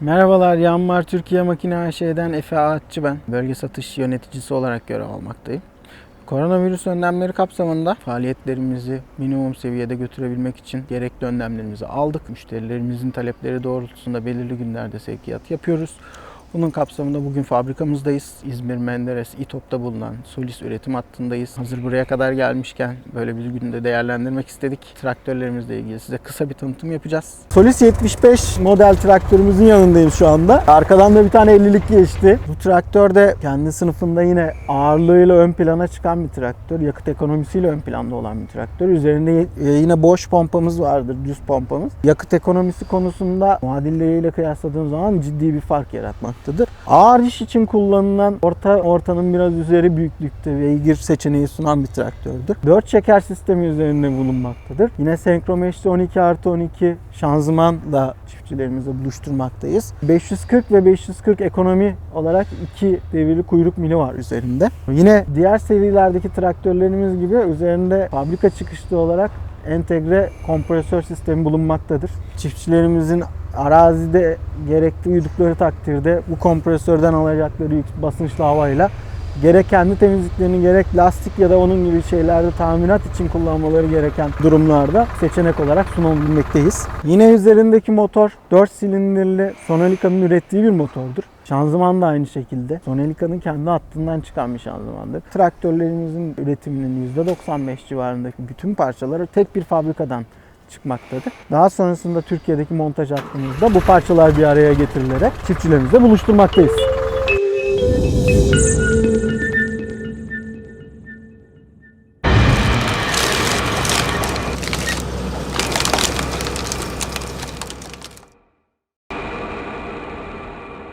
Merhabalar, Yanmar Türkiye Makine AŞ'den Efe Ağaççı ben. Bölge satış yöneticisi olarak görev almaktayım. Koronavirüs önlemleri kapsamında faaliyetlerimizi minimum seviyede götürebilmek için gerekli önlemlerimizi aldık. Müşterilerimizin talepleri doğrultusunda belirli günlerde sevkiyat yapıyoruz. Bunun kapsamında bugün fabrikamızdayız. İzmir Menderes İTOP'ta bulunan Solis üretim hattındayız. Hazır buraya kadar gelmişken böyle bir günde değerlendirmek istedik. Traktörlerimizle ilgili size kısa bir tanıtım yapacağız. Solis 75 model traktörümüzün yanındayım şu anda. Arkadan da bir tane 50'lik geçti. Bu traktör de kendi sınıfında yine ağırlığıyla ön plana çıkan bir traktör. Yakıt ekonomisiyle ön planda olan bir traktör. Üzerinde e, yine boş pompamız vardır, düz pompamız. Yakıt ekonomisi konusunda muadilleriyle kıyasladığım zaman ciddi bir fark yaratmaktadır. Ağır iş için kullanılan orta ortanın biraz üzeri büyüklükte beygir seçeneği sunan bir traktördür. 4 çeker sistemi üzerinde bulunmaktadır. Yine senkromeşli 12 artı 12 şanzımanla çiftçilerimizi buluşturmaktayız. 540 ve 540 ekonomi olarak iki devirli kuyruk mili var üzerinde. Yine diğer serilerdeki traktörlerimiz gibi üzerinde fabrika çıkışlı olarak entegre kompresör sistemi bulunmaktadır. Çiftçilerimizin arazide gerekli uyudukları takdirde bu kompresörden alacakları yük basınçlı havayla gerek kendi temizliklerini gerek lastik ya da onun gibi şeylerde tamirat için kullanmaları gereken durumlarda seçenek olarak sunabilmekteyiz. Yine üzerindeki motor 4 silindirli Sonalica'nın ürettiği bir motordur. Şanzıman da aynı şekilde. Sonalica'nın kendi hattından çıkan bir şanzımandır. Traktörlerimizin üretiminin %95 civarındaki bütün parçaları tek bir fabrikadan çıkmaktadır. Daha sonrasında Türkiye'deki montaj hattımızda bu parçalar bir araya getirilerek çiftçilerimizle buluşturmaktayız.